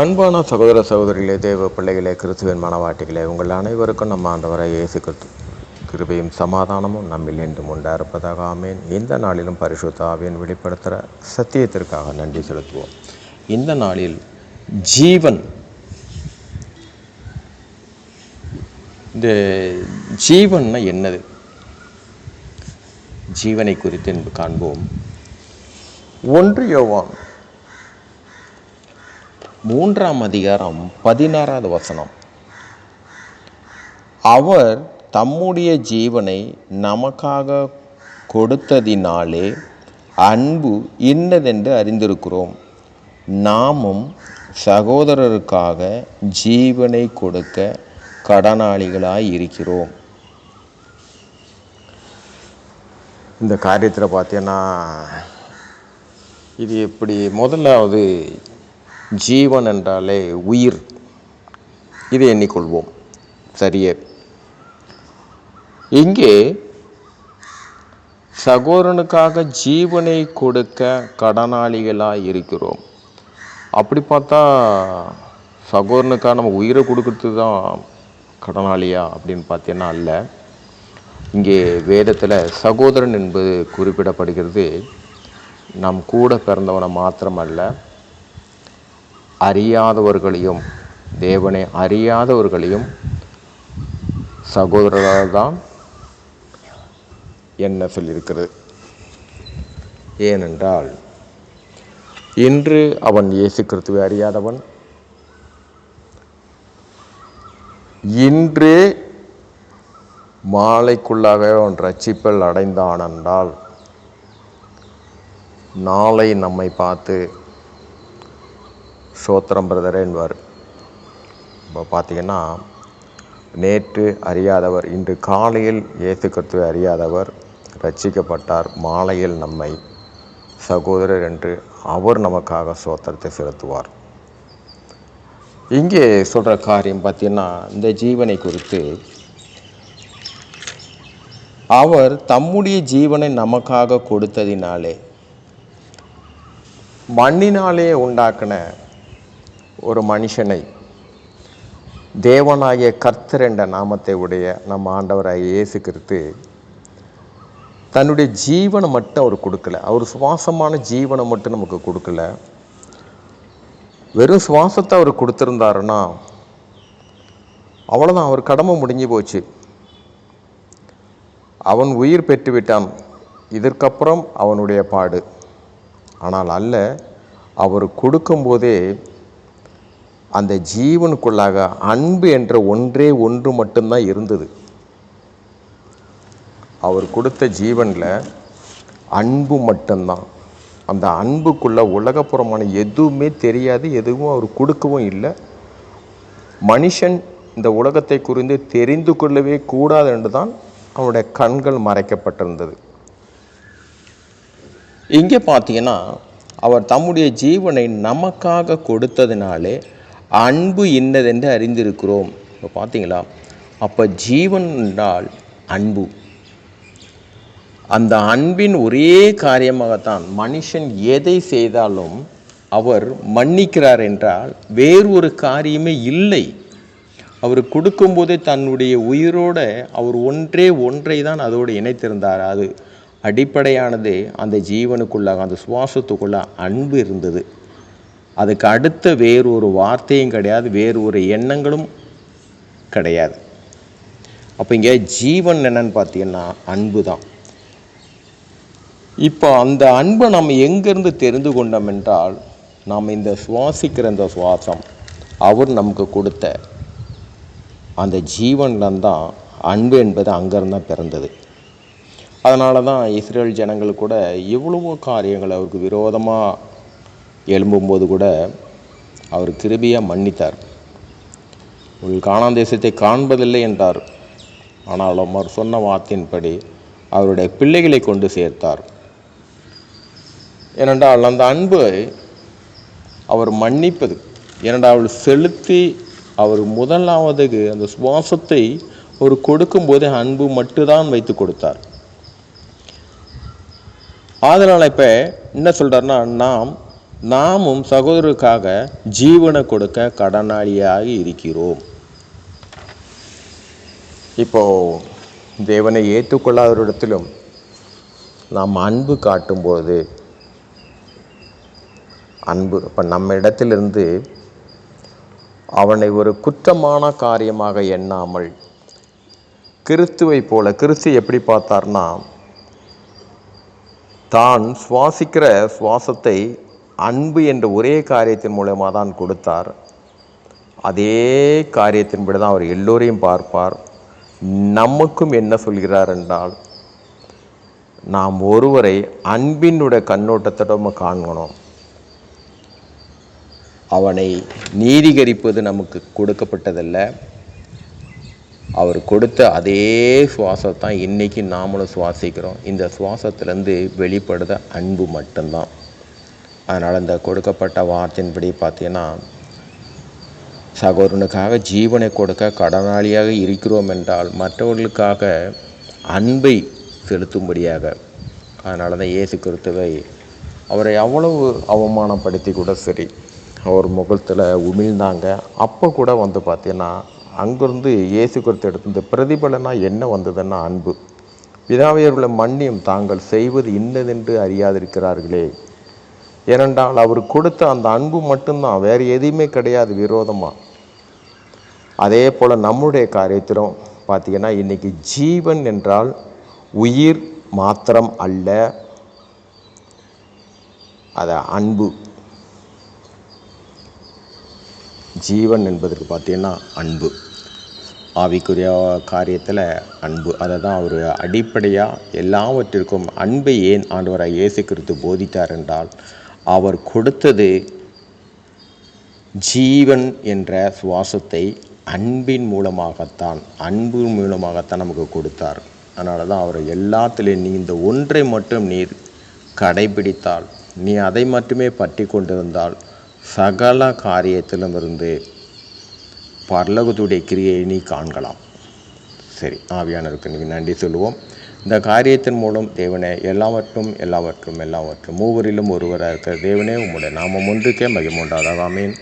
அன்பான சகோதர சகோதரிகளே தேவ பிள்ளைகளே கிறிஸ்துவின் மனவாட்டிகளே உங்கள் அனைவருக்கும் நம்ம ஆண்டவரை இயேசு கிறிஸ்து கிருபையும் சமாதானமும் நம்மில் என்றும் உண்டாயிருப்பதாக ஆமேன். இந்த நாளிலும் பரிசுத்தாவின் வெளிப்படுத்துகிற சத்தியத்திற்காக நன்றி செலுத்துவோம். இந்த நாளில் ஜீவன் இந்த ஜீவன்னா என்னது? ஜீவனை குறித்து காண்போம். ஒன்று யோவான் மூன்றாம் அதிகாரம் பதினாறாவது வசனம். அவர் தம்முடைய ஜீவனை நமக்காக கொடுத்ததினாலே அன்பு இன்னதென்று அறிந்திருக்கிறோம். நாமும் சகோதரருக்காக ஜீவனை கொடுக்க கடனாளிகளாய் இருக்கிறோம். இந்த காரியத்தில் பார்த்தீங்கன்னா இது எப்படி முதலாவது ஜீவன் என்றாலே உயிர். இதை எண்ணிக்கொள்வோம். சரியே. இங்கே சகோதரனுக்காக ஜீவனை கொடுக்க கடனாளிகளாக இருக்கிறோம். அப்படி பார்த்தா சகோதரனுக்காக நம்ம உயிரை கொடுக்கறது தான் கடனாளியா அப்படின்னு பார்த்தீங்கன்னா அல்ல. இங்கே வேதத்தில் சகோதரன் என்பது குறிப்பிடப்படுகிறது. நம் கூட பிறந்தவனை மாத்திரமல்ல. அறியாதவர்களையும் தேவனை அறியாதவர்களையும் சகோதரரால் தான் என்ன சொல்லியிருக்கிறது? ஏனென்றால் இன்று அவன் இயேசு கிறிஸ்துவை அறியாதவன். இன்று மாலைக்குள்ளாக அவன் ரட்சிப்பல் அடைந்தான் என்றால் நாளை நம்மை பார்த்து சோத்திரம் பிரதரே என்பார் இப்போ பார்த்தீங்கன்னா நேற்று அறியாதவர் இன்று காலையில் இயேசு கிறிஸ்துவை அறியாதவர் ரட்சிக்கப்பட்டார். மாலையில் நம்மை சகோதரர் என்று அவர் நமக்காக சோத்திரத்தை செலுத்துவார். இங்கே சொல்கிற காரியம் பார்த்தீங்கன்னா இந்த ஜீவனை குறித்து அவர் தம்முடைய ஜீவனை நமக்காக கொடுத்ததினாலே மண்ணினாலே உண்டாக்கின ஒரு மனுஷனை தேவனாகிய கர்த்தர் என்ற நாமத்தை உடைய நம்ம ஆண்டவராக இயேசு கிறிஸ்து தன்னுடைய ஜீவனை மட்டும் அவர் கொடுக்கல. அவர் சுவாசமான ஜீவனை மட்டும் நமக்கு கொடுக்கல. வெறும் சுவாசத்தை அவர் கொடுத்துருந்தாருன்னா அவ்வளோதான் அவர் கடமை முடிஞ்சு போச்சு. அவன் உயிர் பெற்று விட்டான் இதற்கப்புறம் அவனுடைய பாடு. ஆனால் அல்ல அவர் கொடுக்கும்போதே அந்த ஜீவனுக்குள்ளாக அன்பு என்ற ஒன்றே ஒன்று மட்டும்தான் இருந்தது. அவர் கொடுத்த ஜீவனில் அன்பு மட்டும்தான். அந்த அன்புக்குள்ள உலகப்புறமான எதுவுமே தெரியாது எதுவும் அவர் கொடுக்கவும் இல்லை. மனுஷன் இந்த உலகத்தை குறிந்து தெரிந்து கொள்ளவே கூடாது என்று தான் அவனுடைய கண்கள் மறைக்கப்பட்டிருந்தது. இங்கே பார்த்தீங்கன்னா அவர் தம்முடைய ஜீவனை நமக்காக கொடுத்ததினாலே அன்பு இன்னதென்று அறிந்திருக்கிறோம். இப்போ பார்த்தீங்களா அப்போ ஜீவன் என்றால் அன்பு. அந்த அன்பின் ஒரே காரியமாகத்தான் மனுஷன் எதை செய்தாலும் அவர் மன்னிக்கிறார் என்றால் வேறு ஒரு காரியமே இல்லை. அவர் கொடுக்கும்போதே தன்னுடைய உயிரோட அவர் ஒன்றே ஒன்றை தான் அதோடு இணைத்திருந்தார். அது அடிப்படையானது அந்த ஜீவனுக்குள்ளாக அந்த சுவாசத்துக்குள்ள அன்பு இருந்தது. அதுக்கு அடுத்த வேறு ஒரு வார்த்தையும் கிடையாது வேறு ஒரு எண்ணங்களும் கிடையாது. அப்போ இங்கே ஜீவன் என்னன்னு பார்த்தீங்கன்னா அன்பு தான் இப்போ அந்த அன்பை நம்ம எங்கேருந்து தெரிந்து கொண்டோம் என்றால் நாம் இந்த சுவாசிக்கிற இந்த சுவாசம் அவர் நமக்கு கொடுத்த அந்த ஜீவன்லந்தான் அன்பு என்பது அங்கேருந்து தான் பிறந்தது. அதனால தான் இஸ்ரேல் ஜனங்கள் கூட எவ்வளவோ காரியங்கள் அவருக்கு விரோதமாக எழும்பும்போது கூட அவர் கிருபியாக மன்னித்தார். உங்கள் காணான் தேசத்தை காண்பதில்லை என்றார். ஆனாலும் அவர் சொன்ன வார்த்தையின்படி அவருடைய பிள்ளைகளை கொண்டு சேர்த்தார். ஏனென்றால் அந்த அன்பு அவர் மன்னிப்பது ஏனென்றால் செலுத்தி அவர் முதலாவதுக்கு அந்த சுவாசத்தை ஒரு கொடுக்கும்போது அன்பு மட்டும்தான் வைத்து கொடுத்தார். ஆதலால் இப்போ என்ன சொல்கிறாருன்னா நாம் நாமும் சகோதரருக்காக ஜீவனை கொடுக்க கடனாளியாக இருக்கிறோம். இப்போ தேவனை ஏற்றுக்கொள்ளாதவரிடத்திலும் நாம் அன்பு காட்டும்போது அன்பு இப்போ நம்ம இடத்திலிருந்து அவனை ஒரு குற்றமான காரியமாக எண்ணாமல் கிறிஸ்துவை போல கிறிஸ்து எப்படி பார்த்தார்னா தான் சுவாசிக்கிற சுவாசத்தை அன்பு என்ற ஒரே காரியத்தின் மூலமாக தான் கொடுத்தார். அதே காரியத்தின்படி தான் அவர் எல்லோரையும் பார்ப்பார். நமக்கும் என்ன சொல்கிறார் என்றால் நாம் ஒருவரை அன்பினுடைய கண்ணோட்டத்திடம் காண்கணும். அவனை நீதிகரிப்பது நமக்கு கொடுக்கப்பட்டதல்ல. அவர் கொடுத்த அதே சுவாசத்தான் இன்றைக்கி நாமளும் சுவாசிக்கிறோம். இந்த சுவாசத்துலேருந்து வெளிப்படுத அன்பு மட்டும்தான். அதனால் இந்த கொடுக்கப்பட்ட வார்த்தையின்படி பார்த்தீங்கன்னா சகோதரனுக்காக ஜீவனை கொடுக்க கடனாளியாக இருக்கிறோம் என்றால் மற்றவர்களுக்காக அன்பை செலுத்தும்படியாக. அதனால தான் இயேசு கிறிஸ்துவை அவரை அவ்வளவு அவமானப்படுத்தி கூட சரி அவர் முகத்தில் உமிழ்ந்தாங்க. அப்போ கூட வந்து பார்த்தீங்கன்னா அங்கேருந்து இயேசு கிறிஸ்து எடுத்து இந்த பிரதிபலனாக என்ன வந்ததுன்னா அன்பு. பிதாவையர்களை மன்னியும் தாங்கள் செய்வது இன்னதென்று அறியாதிருக்கிறார்களே. ஏனென்றால் அவர் கொடுத்த அந்த அன்பு மட்டும்தான் வேறு எதுவுமே கிடையாது விரோதமாக அதே போல் நம்முடைய காரியத்திலும் பார்த்தீங்கன்னா இன்றைக்கி ஜீவன் என்றால் உயிர் மாத்திரம் அல்ல அதை அன்பு. ஜீவன் என்பதற்கு பார்த்தீங்கன்னா அன்பு. ஆவிக்குரிய காரியத்தில் அன்பு. அதை தான் அவர் அடிப்படையாக எல்லாவற்றிற்கும் அன்பை ஏன் ஆண்டவராக இயேசு கிறிஸ்து போதித்தார் என்றால் அவர் கொடுத்தது ஜீவன் என்ற சுவாசத்தை அன்பின் மூலமாகத்தான் அன்பு மூலமாகத்தான் நமக்கு கொடுத்தார். அதனால தான் அவர் எல்லாத்துலேயும் நீ இந்த ஒன்றை மட்டும் நீர் கடைபிடித்தால் நீ அதை மட்டுமே பற்றி கொண்டிருந்தால் சகல காரியத்திலும் இருந்து பரலகத்துடைய கிரியை நீ காண்கலாம். சரி ஆவியானவருக்கு நீங்கள் நன்றி சொல்லுவோம். இந்த காரியத்தின் மூலம் தேவனே எல்லாவற்றும் எல்லாவற்றும் எல்லாவற்றும். மூவரிலும் ஒருவராக இருக்கிற தேவனே உம்முடைய நாமம் ஒன்றுக்கே மகிமுண்டாதாக ஆமீன்.